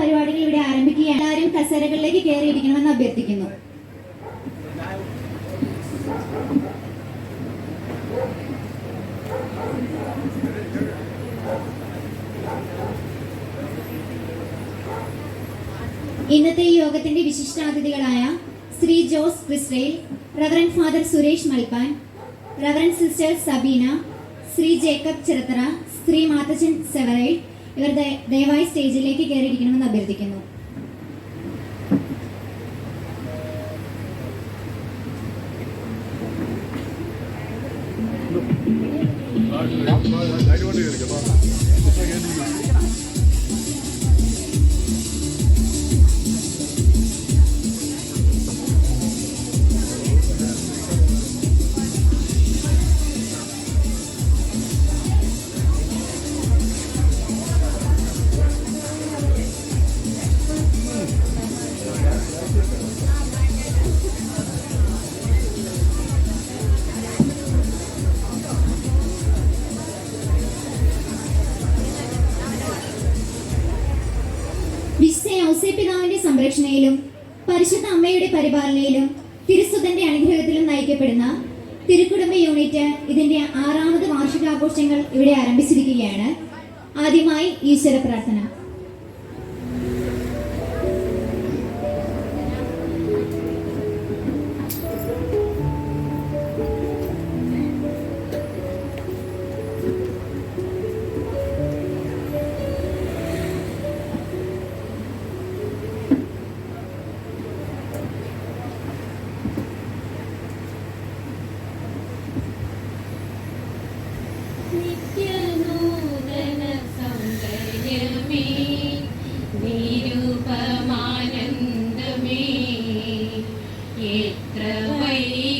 പരിപാടികൾ ഇവിടെ ആരംഭിക്കുകയാണ്. എല്ലാവരും കസേരകളിലേക്ക് കയറിയിരിക്കണമെന്ന് അഭ്യർത്ഥിക്കുന്നു. ഇന്നത്തെ യോഗത്തിന്റെ വിശിഷ്ടാതിഥികളായ Shri Jose ക്രിസ്രേൽ reverend father Suresh Malpan reverend sister Sabeena Shri Jacob Chirathara Shri Mathajan സെവറൈൽ ഇവർ ദയ- ദയവായി സ്റ്റേജിലേക്ക് കയറിയിരിക്കണമെന്ന് അഭ്യർത്ഥിക്കുന്നു ഔസേപിതാവിന്റെ സംരക്ഷണയിലും പരിശുദ്ധ അമ്മയുടെ പരിപാലനയിലും തിരുസുതന്റെ അനുഗ്രഹത്തിലും നയിക്കപ്പെടുന്ന തിരുക്കുടുംബ യൂണിറ്റ് ഇതിന്റെ ആറാമത് വാർഷികാഘോഷങ്ങൾ ഇവിടെ ആരംഭിച്ചിരിക്കുകയാണ്. ആദ്യമായി ഈശ്വര പ്രാർത്ഥന. സൗന്ദര്യമേ നിരുപമാനന്ദമേ. എത്ര വൈകി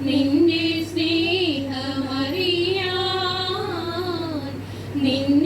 നിന്റെ സ്നേഹമറിയാൻ നിന്നെ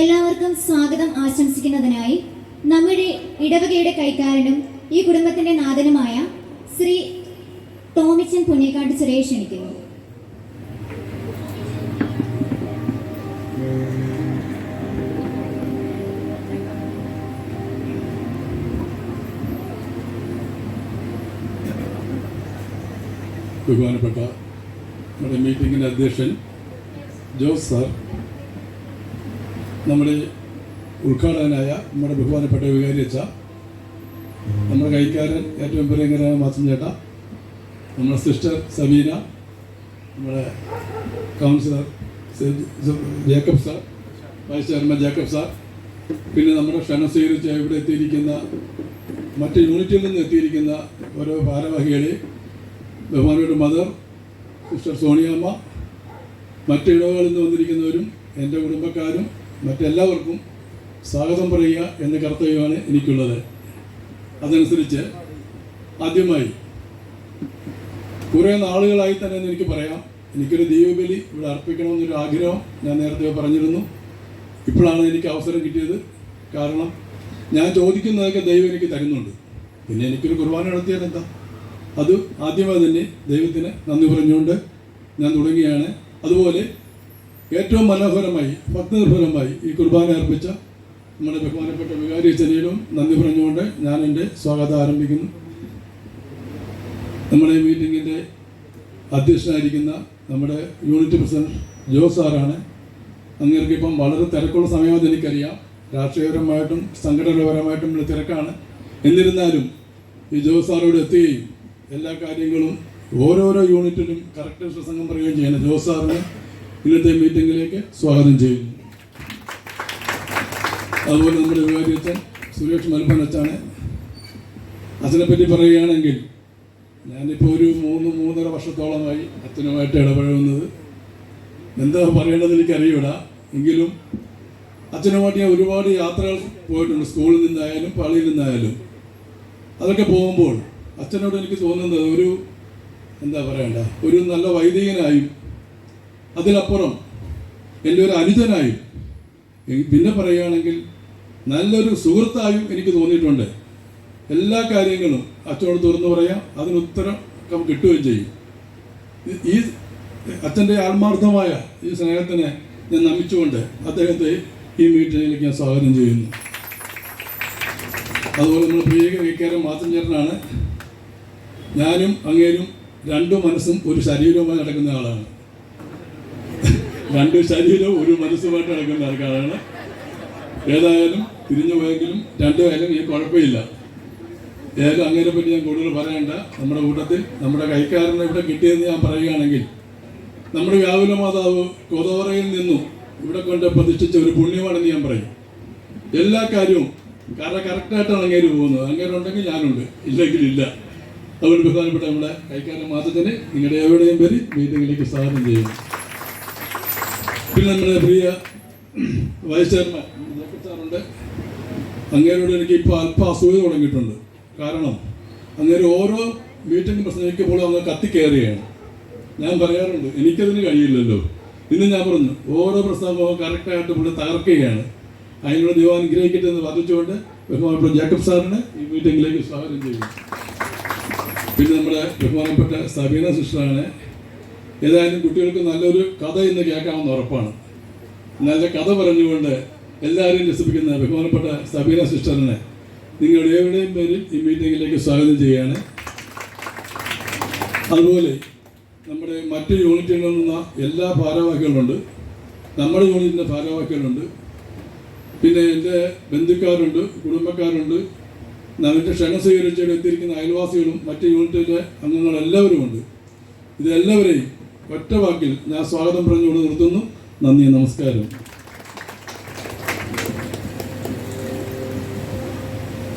എല്ലാവർക്കും സ്വാഗതം ആശംസിക്കുന്നതിനായി നമ്മുടെ ഇടവകയുടെ കൈക്കാരനും ഈ കുടുംബത്തിന്റെ നാഥനുമായ ശ്രീ ടോമിച്ചൻ പുണ്യക്കാട്ട് സുരേഷ് ക്ഷണിക്കുന്നു. ബഹുമാനപ്പെട്ട നമ്മുടെ മീറ്റിങ്ങിന്റെ അധ്യക്ഷൻ ജോസ് സാർ നമ്മുടെ ഉദ്ഘാടകനായ നമ്മുടെ ബഹുമാനപ്പെട്ട വികാരി അച്ഛ നമ്മുടെ കൈക്കാരൻ ഏറ്റവും പ്രിയങ്കരായ മാസം ചേട്ട നമ്മുടെ സിസ്റ്റർ സമീന നമ്മുടെ councillor Jacob sir vice chairman Jacob sir പിന്നെ നമ്മുടെ ക്ഷണം സ്വീകരിച്ച് ഇവിടെ എത്തിയിരിക്കുന്ന മറ്റ് യൂണിറ്റിൽ നിന്ന് എത്തിയിരിക്കുന്ന ഓരോ ഭാരവാഹികളെ ബഹുമാനപ്പെട്ട മദർ സിസ്റ്റർ സോണിയമ്മ മറ്റ് ഇടവകളിൽ നിന്ന് വന്നിരിക്കുന്നവരും എന്റെ കുടുംബക്കാരും മറ്റെല്ലാവർക്കും സ്വാഗതം പറയുക എന്ന കർത്തവ്യമാണ് എനിക്കുള്ളത്. അതനുസരിച്ച് ആദ്യമായി കുറേ നാളുകളായി തന്നെ എനിക്ക് പറയാം. എനിക്കൊരു ദൈവബലി ഇവിടെ അർപ്പിക്കണമെന്നൊരു ആഗ്രഹം ഞാൻ നേരത്തെ പറഞ്ഞിരുന്നു. ഇപ്പോഴാണ് എനിക്ക് അവസരം കിട്ടിയത്. കാരണം ഞാൻ ചോദിക്കുന്നതൊക്കെ ദൈവം എനിക്ക് തരുന്നുണ്ട്. പിന്നെ എനിക്കൊരു കുർബാന നടത്തിയത് എന്താ? അത് ആദ്യമായി തന്നെ ദൈവത്തിന് നന്ദി പറഞ്ഞുകൊണ്ട് ഞാൻ തുടങ്ങിയാണ് അതുപോലെ ഏറ്റവും മനോഹരമായി ഭക്തനിർഭരമായി ഈ കുർബാന അർപ്പിച്ച നമ്മുടെ ബഹുമാനപ്പെട്ട വികാരി അച്ഛനോടും നന്ദി പറഞ്ഞുകൊണ്ട് ഞാൻ എന്റെ സ്വാഗതം ആരംഭിക്കുന്നു. നമ്മുടെ മീറ്റിങ്ങിന്റെ അധ്യക്ഷനായിരിക്കുന്ന നമ്മുടെ യൂണിറ്റ് പ്രസിഡന്റ് ജോ സാറാണ്. അങ്ങേർക്ക് ഇപ്പം വളരെ തിരക്കുള്ള സമയമെന്ന് എനിക്കറിയാം. രാഷ്ട്രീയപരമായിട്ടും സംഘടനാപരമായിട്ടും ഉള്ള തിരക്കാണ്. എന്നിരുന്നാലും ഈ ജോ സാറോട് എത്തുകയും എല്ലാ കാര്യങ്ങളും ഓരോരോ യൂണിറ്റിലും കറക്റ്റ് പ്രസംഗം പറയുകയും ചെയ്യുന്നത് ജോസ് സാറിനെ ഇന്നത്തെ മീറ്റിങ്ങിലേക്ക് സ്വാഗതം ചെയ്യുന്നു. അതുപോലെ നമ്മുടെ വിവാദിയച്ചൻ സുരേഷ് മൽഭനച്ചാണ് അച്ഛനെപ്പറ്റി അച്ഛനെ പറ്റി പറയുകയാണെങ്കിൽ ഞാനിപ്പോൾ ഒരു മൂന്ന് മൂന്നര വർഷത്തോളമായി അച്ഛനുമായിട്ട് ഇടപഴകുന്നത്. എന്താ പറയേണ്ടത് എനിക്കറിയൂട എങ്കിലും അച്ഛനുമായിട്ട് ഞാൻ ഒരുപാട് യാത്രകൾ പോയിട്ടുണ്ട്. സ്കൂളിൽ നിന്നായാലും പള്ളിയിൽ നിന്നായാലും. അതൊക്കെ പോകുമ്പോൾ അച്ഛനോട് എനിക്ക് തോന്നുന്നത് ഒരു എന്താ പറയണ്ട ഒരു നല്ല വൈദികനായും അതിലപ്പുറം എന്റെ ഒരു അനുജനായും. പിന്നെ പറയുകയാണെങ്കിൽ നല്ലൊരു സുഹൃത്തായും എനിക്ക് തോന്നിയിട്ടുണ്ട്. എല്ലാ കാര്യങ്ങളും അച്ഛനോട് തുറന്നു പറയാം അതിന് ഉത്തരം നമുക്ക് കിട്ടുകയും ചെയ്യും. ഈ- അച്ഛന്റെ ആത്മാർത്ഥമായ ഈ സ്നേഹത്തിനെ ഞാൻ നമിച്ചുകൊണ്ട് അദ്ദേഹത്തെ ഈ മീറ്റിങ്ങിലേക്ക് ഞാൻ സ്വാഗതം ചെയ്യുന്നു. അതുപോലെ നമ്മൾ പ്രിയ വിക്കാരം മാത്തൻ ചേട്ടനാണ് ഞാനും അങ്ങേരും രണ്ടു മനസ്സും ഒരു ശരീരവുമായി നടക്കുന്ന ആളാണ്. രണ്ട് ശരീരവും ഒരു മനസ്സുമായിട്ട് നടക്കുന്ന ആൾക്കാരാണ്. ഏതായാലും തിരിഞ്ഞു പോയെങ്കിലും രണ്ടുപേരും ഈ കുഴപ്പമില്ല. ഏതായാലും അങ്ങനെ പറ്റി ഞാൻ കൂടുതൽ പറയണ്ട. നമ്മുടെ കൂട്ടത്തിൽ നമ്മുടെ കൈക്കാരനെ ഇവിടെ കിട്ടിയെന്ന് ഞാൻ പറയുകയാണെങ്കിൽ നമ്മുടെ വ്യാപുല മാതാവ് കൊതവറയിൽ നിന്നും ഇവിടെ കൊണ്ട് പ്രതിഷ്ഠിച്ച ഒരു പുണ്യമാണെന്ന് ഞാൻ പറയും. എല്ലാ കാര്യവും കാരണം കറക്റ്റായിട്ടാണ് അങ്ങേര് പോകുന്നത്. അങ്ങേര് ഉണ്ടെങ്കിൽ ഞാനുണ്ട്. ഇല്ലെങ്കിൽ ഇല്ല. അതുകൊണ്ട് പ്രധാനപ്പെട്ട നമ്മുടെ കൈക്കാരൻ മാസത്തിന് നിങ്ങളുടെ എവിടെയും പേര് മീറ്റിങ്ങിലേക്ക് സ്വാഗതം ചെയ്യുന്നു. പിന്നെ നമ്മുടെ പ്രിയ വൈസ് ചെയർമാൻ സാറുണ്ട് അങ്ങേരോട് എനിക്ക് ഇപ്പോൾ അല്പം അസൂയ തുടങ്ങിയിട്ടുണ്ട്. കാരണം അങ്ങേര് ഓരോ മീറ്റിംഗ് പ്രസംഗിക്കുമ്പോഴും അങ്ങ് കത്തിക്കയറിയാണ് ഞാൻ പറയാറുണ്ട് എനിക്കതിന് കഴിയില്ലല്ലോ. ഇന്ന് ഞാൻ പറഞ്ഞു ഓരോ പ്രസ്താവവും കറക്റ്റായിട്ട് ഇവിടെ തകർക്കുകയാണ്. അതിനുള്ള ദൈവം അനുഗ്രഹിക്കട്ടെ എന്ന് വർദ്ധിച്ചുകൊണ്ട് ബഹുമാനപ്പെട്ട ജേക്കബ് സാറിനെ ഈ മീറ്റിംഗിലേക്ക് സ്വാഗതം ചെയ്യുന്നു. പിന്നെ നമ്മുടെ ബഹുമാനപ്പെട്ട സബീന സിസ്റ്ററാണ് ഏതായാലും കുട്ടികൾക്ക് നല്ലൊരു കഥ ഇന്ന് കേൾക്കാമെന്ന് ഉറപ്പാണ്. നല്ല കഥ പറഞ്ഞുകൊണ്ട് എല്ലാവരെയും രസിപ്പിക്കുന്ന ബഹുമാനപ്പെട്ട സബീന സിസ്റ്ററിനെ നിങ്ങൾ ഏവരുടെയും പേരിൽ ഈ മീറ്റിങ്ങിലേക്ക് സ്വാഗതം ചെയ്യുകയാണ്. അതുപോലെ നമ്മുടെ മറ്റ് യൂണിറ്റുകളിൽ നിന്ന എല്ലാ ഭാരവാഹികളുണ്ട്. നമ്മുടെ യൂണിറ്റിന്റെ ഭാരവാഹികളുണ്ട്. പിന്നെ എന്റെ ബന്ധുക്കാരുണ്ട് കുടുംബക്കാരുണ്ട്. നമ്മുടെ ക്ഷണം സ്വീകരിച്ചിട്ട് എത്തിയിരിക്കുന്ന അയൽവാസികളും മറ്റ് യൂണിറ്റിന്റെ അംഗങ്ങളെല്ലാവരും ഉണ്ട് ഇതെല്ലാവരെയും ഒറ്റ വാക്കിൽ ഞാൻ സ്വാഗതം പറഞ്ഞുകൊണ്ട് നിർത്തുന്നു. നന്ദി നമസ്കാരം.